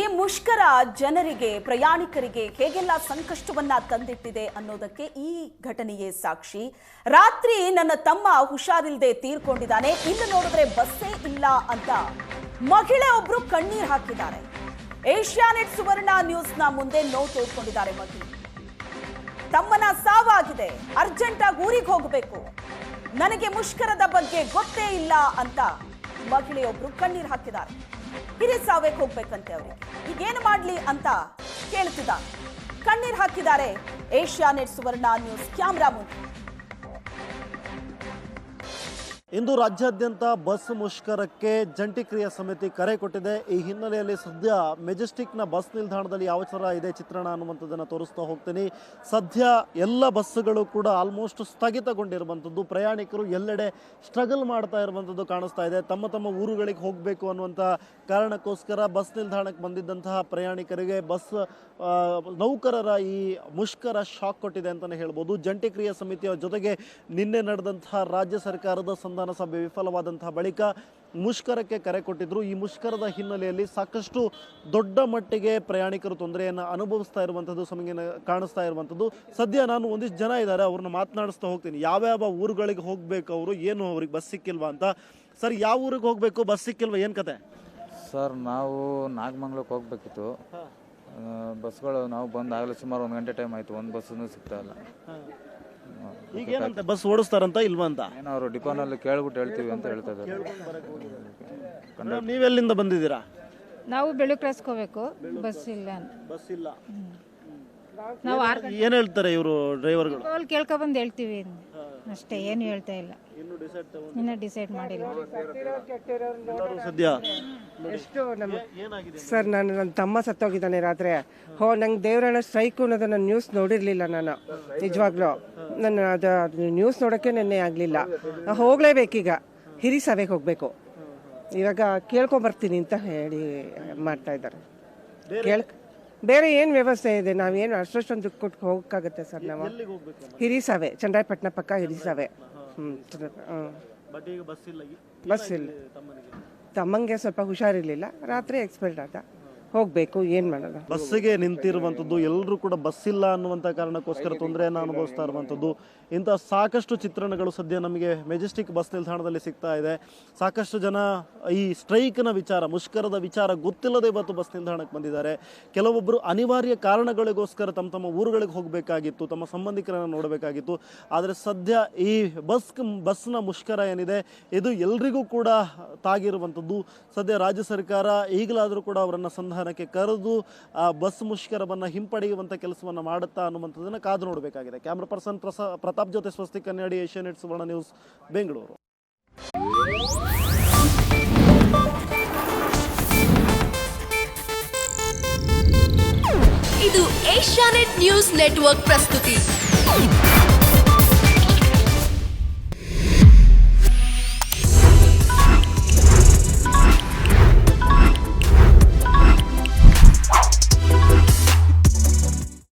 ಈ ಮುಷ್ಕರ ಜನರಿಗೆ, ಪ್ರಯಾಣಿಕರಿಗೆ ಹೇಗೆಲ್ಲ ಸಂಕಷ್ಟವನ್ನ ತಂದಿಟ್ಟಿದೆ ಅನ್ನೋದಕ್ಕೆ ಈ ಘಟನೆಯೇ ಸಾಕ್ಷಿ. ರಾತ್ರಿ ನನ್ನ ತಮ್ಮ ಹುಷಾರಿಲ್ಲದೆ ತೀರ್ಕೊಂಡಿದ್ದಾನೆ. ಇನ್ನು ನೋಡಿದ್ರೆ ಬಸ್ಸೇ ಇಲ್ಲ ಅಂತ ಮಹಿಳೆ ಒಬ್ರು ಕಣ್ಣೀರ್ ಹಾಕಿದ್ದಾರೆ. ಏಷ್ಯಾನೆಟ್ ಸುವರ್ಣ ನ್ಯೂಸ್ನ ಮುಂದೆ ನೋವು ತೋಡ್ಕೊಂಡಿದ್ದಾರೆ ಮಹಿಳೆ ತಮ್ಮನ ಸಾವಾಗಿದೆ. ಅರ್ಜೆಂಟ್ ಆಗಿ ಊರಿಗೆ ಹೋಗಬೇಕು. ನನಗೆ ಮುಷ್ಕರದ ಬಗ್ಗೆ ಗೊತ್ತೇ ಇಲ್ಲ ಅಂತ ಮಹಿಳೆಯೊಬ್ರು ಕಣ್ಣೀರ್ ಹಾಕಿದ್ದಾರೆ. ಹಿರಿಯ ಸಾವೇಕ್ ಹೋಗ್ಬೇಕಂತೆ ಅವರಿಗೆ. ಈಗೇನು ಮಾಡ್ಲಿ ಅಂತ ಕೇಳ್ತಿದ್ದ ಕಣ್ಣೀರ್ ಹಾಕಿದ್ದಾರೆ Asia net Suvarna news camera ಮುಂದೆ. ಇಂದು ರಾಜ್ಯಾದ್ಯಂತ ಬಸ್ ಮುಷ್ಕರಕ್ಕೆ ಜಂಟಿ ಕ್ರಿಯಾ ಸಮಿತಿ ಕರೆ ಕೊಟ್ಟಿದೆ. ಈ ಹಿನ್ನೆಲೆಯಲ್ಲಿ ಸದ್ಯ ಮೆಜೆಸ್ಟಿಕ್ನ ಬಸ್ ನಿಲ್ದಾಣದಲ್ಲಿ ಯಾವ ಥರ ಇದೆ ಚಿತ್ರಣ ಅನ್ನುವಂಥದ್ದನ್ನು ತೋರಿಸ್ತಾ ಹೋಗ್ತೀನಿ. ಸದ್ಯ ಎಲ್ಲ ಬಸ್ಸುಗಳು ಕೂಡ ಆಲ್ಮೋಸ್ಟ್ ಸ್ಥಗಿತಗೊಂಡಿರುವಂಥದ್ದು. ಪ್ರಯಾಣಿಕರು ಎಲ್ಲೆಡೆ ಸ್ಟ್ರಗಲ್ ಮಾಡ್ತಾ ಇರುವಂಥದ್ದು ಕಾಣಿಸ್ತಾ ಇದೆ. ತಮ್ಮ ತಮ್ಮ ಊರುಗಳಿಗೆ ಹೋಗಬೇಕು ಅನ್ನುವಂಥ ಕಾರಣಕ್ಕೋಸ್ಕರ ಬಸ್ ನಿಲ್ದಾಣಕ್ಕೆ ಬಂದಿದ್ದಂತಹ ಪ್ರಯಾಣಿಕರಿಗೆ ಬಸ್ ನೌಕರರ ಈ ಮುಷ್ಕರ ಶಾಕ್ ಕೊಟ್ಟಿದೆ ಅಂತಲೇ ಹೇಳ್ಬೋದು. ಜಂಟಿ ಕ್ರಿಯಾ ಸಮಿತಿಯ ಜೊತೆಗೆ ನಿನ್ನೆ ನಡೆದಂತಹ ರಾಜ್ಯ ಸರ್ಕಾರದ ಸಂಧಾನ ಸಭೆ ವಿಫಲವಾದಂತಹ ಬಳಿಕ ಮುಷ್ಕರಕ್ಕೆ ಕರೆ ಕೊಟ್ಟಿದ್ರು. ಈ ಮುಷ್ಕರದ ಹಿನ್ನೆಲೆಯಲ್ಲಿ ಸಾಕಷ್ಟು ದೊಡ್ಡ ಮಟ್ಟಿಗೆ ಪ್ರಯಾಣಿಕರು ತೊಂದರೆಯನ್ನು ಅನುಭವಿಸ್ತಾ ಇರುವಂಥದ್ದು ನಮಗೆ ಕಾಣಿಸ್ತಾ ಇರುವಂಥದ್ದು ಸದ್ಯ ನಾನು ಒಂದಿಷ್ಟು ಜನ ಇದ್ದಾರೆ ಅವ್ರನ್ನ ಮಾತನಾಡಿಸ್ತಾ ಹೋಗ್ತೀನಿ. ಯಾವ್ಯಾವ ಊರುಗಳಿಗೆ ಹೋಗಬೇಕು ಅವರು ಏನು ಅವ್ರಿಗೆ ಬಸ್ ಸಿಕ್ಕಿಲ್ವಾ ಅಂತ. ಸರ್ ಯಾವ ಊರಿಗೆ ಹೋಗಬೇಕು ಬಸ್ ಸಿಕ್ಕಿಲ್ವಾ ಏನು ಕತೆ? ಸರ್ ನಾವು ನಾಗಮಂಗ್ಲಕ್ಕೆ ಹೋಗ್ಬೇಕಿತ್ತು. ಬಸ್ಗಳು ನಾವು ಬಂದಾಗಲೇ ಸುಮಾರು ಒಂದು ಗಂಟೆ ಟೈಮ್ ಆಯಿತು ಒಂದು ಬಸ್ಸನ್ನು ಸಿಗ್ತಾ ಇಲ್ಲ. ಈಗ ಏನಂತ ಬಸ್ ಓಡಿಸ್ತಾರಂತ ಇಲ್ವಂತ ಅಂತ? ಏನೋ ಅವರು ಡಿಪೋನಲ್ಲಿ ಕೇಳ್ಬಿಟ್ಟು ಹೇಳ್ತೀವಿ ಅಂತ ಹೇಳ್ತಾ ಇದ್ದಾರೆ. ಮೇಡಮ್ ನೀವೆಲ್ಲಿಂದ ಬಂದಿದ್ದೀರಾ? ನಾವು ಬೆಳಗ್ಗೆ ಕ್ರಾಸ್ಗೆ ಹೋಗ್ಬೇಕು ಬಸ್ ಇಲ್ಲ ಬಸ್ ಇಲ್ಲ. ನಾವು ಏನು ಏನ್ ಹೇಳ್ತಾರೆ ಇವರು ಡ್ರೈವರ್ಗಳು? ಕೇಳ್ಕೊ ಬಂದು ಹೇಳ್ತೀವಿ ಅಷ್ಟೇ ಏನು ಹೇಳ್ತಾ ಇಲ್ಲ. ಇನ್ನು ಡಿಸೈಡ್ ಇನ್ನೂ ಡಿಸೈಡ್ ಮಾಡಿಲ್ಲ. ಸದ್ಯ ಎಷ್ಟು ನಮ್ಮ ಏನಾಗಿದೆ ಸರ್ ನಾನು ನನ್ನ ತಮ್ಮ ಸತ್ತೋಗಿದ್ದಾನೆ ರಾತ್ರಿ. ಹೋ ನಂಗೆ ದೇವರನ್ನ ಸ್ಟ್ರೈಕು ಅನ್ನೋದು ನಾನು ನ್ಯೂಸ್ ನೋಡಿರಲಿಲ್ಲ ನಾನು ನಿಜವಾಗ್ಲೂ. ನಾನು ಅದು ನ್ಯೂಸ್ ನೋಡೋಕ್ಕೆ ನೆನ್ನೆ ಆಗಲಿಲ್ಲ. ಹೋಗಲೇಬೇಕೀಗ. ಹಿರಿ ಸಭೆಗೆ ಹೋಗಬೇಕು. ಇವಾಗ ಕೇಳ್ಕೊಂಬರ್ತೀನಿ ಅಂತ ಹೇಳಿ ಮಾಡ್ತಾ ಇದ್ದಾರೆ. ಕೇಳ್ ಬೇರೆ ಏನು ವ್ಯವಸ್ಥೆ ಇದೆ? ನಾವೇನು ಅಷ್ಟೊಷ್ಟೊಂದು ದುಡ್ಡು ಕೊಟ್ಟು ಹೋಗೋಕ್ಕಾಗುತ್ತೆ ಸರ್ ನಾವು. ಹಿರಿ ಹಿರಿಸಾವೆ ಚಂದ್ರಾಯಪಟ್ಟಣ ಪಕ್ಕ ಹಿರಿಸಾವೆ. ಹ್ಞೂ ಹ್ಞೂ ಬಟ್ ಈಗ ಬಸ್ ಇಲ್ಲ. ಬಸ್ ಇಲ್ಲ. ತಮ್ಮಂಗೆ ಸ್ವಲ್ಪ ಹುಷಾರಿರಲಿಲ್ಲ. ರಾತ್ರಿ ಎಕ್ಸ್ಪೈರ್ಡ್ ಆದ. ಹೋಗಬೇಕು, ಏನು ಮಾಡೋದು? ಬಸ್ಸಿಗೆ ನಿಂತಿರುವಂಥದ್ದು ಎಲ್ಲರೂ ಕೂಡ ಬಸ್ ಇಲ್ಲ ಅನ್ನುವಂಥ ಕಾರಣಕ್ಕೋಸ್ಕರ ತೊಂದರೆಯನ್ನು ಅನುಭವಿಸ್ತಾ ಇರುವಂಥದ್ದು. ಇಂಥ ಸಾಕಷ್ಟು ಚಿತ್ರಣಗಳು ಸದ್ಯ ನಮಗೆ ಮೆಜೆಸ್ಟಿಕ್ ಬಸ್ ನಿಲ್ದಾಣದಲ್ಲಿ ಸಿಗ್ತಾ ಇದೆ. ಸಾಕಷ್ಟು ಜನ ಈ ಸ್ಟ್ರೈಕ್ನ ವಿಚಾರ, ಮುಷ್ಕರದ ವಿಚಾರ ಗೊತ್ತಿಲ್ಲದೆ ಇವತ್ತು ಬಸ್ ನಿಲ್ದಾಣಕ್ಕೆ ಬಂದಿದ್ದಾರೆ. ಕೆಲವೊಬ್ಬರು ಅನಿವಾರ್ಯ ಕಾರಣಗಳಿಗೋಸ್ಕರ ತಮ್ಮ ತಮ್ಮ ಊರುಗಳಿಗೆ ಹೋಗಬೇಕಾಗಿತ್ತು, ತಮ್ಮ ಸಂಬಂಧಿಕರನ್ನು ನೋಡಬೇಕಾಗಿತ್ತು. ಆದರೆ ಸದ್ಯ ಈ ಬಸ್ ಬಸ್ನ ಮುಷ್ಕರ ಏನಿದೆ, ಇದು ಎಲ್ರಿಗೂ ಕೂಡ ತಾಗಿರುವಂಥದ್ದು. ಸದ್ಯ ರಾಜ್ಯ ಸರ್ಕಾರ ಈಗಲಾದರೂ ಕೂಡ ಅವರನ್ನು ಸಂಧಾನಕ್ಕೆ ಕರೆದು ಆ ಬಸ್ ಮುಷ್ಕರವನ್ನು ಹಿಂಪಡೆಯುವಂಥ ಕೆಲಸವನ್ನು ಮಾಡುತ್ತಾ ಅನ್ನುವಂಥದ್ದನ್ನು ಕಾದು ನೋಡಬೇಕಾಗಿದೆ. ಕ್ಯಾಮ್ರಾ ಪರ್ಸನ್ ಪ್ರಸಾ, ಪ್ರತಾಪ್ ಜೊತೆ ಸ್ವಸ್ತಿ ಕನ್ನಡಿ ಏಷ್ಯಾನೆಟ್ ಸುವರ್ಣ ನ್ಯೂಸ್, ಬೆಂಗಳೂರು. ಇದು ಏಷ್ಯಾನೆಟ್ ನ್ಯೂಸ್ ನೆಟ್ವರ್ಕ್ ಪ್ರಸ್ತುತಿ.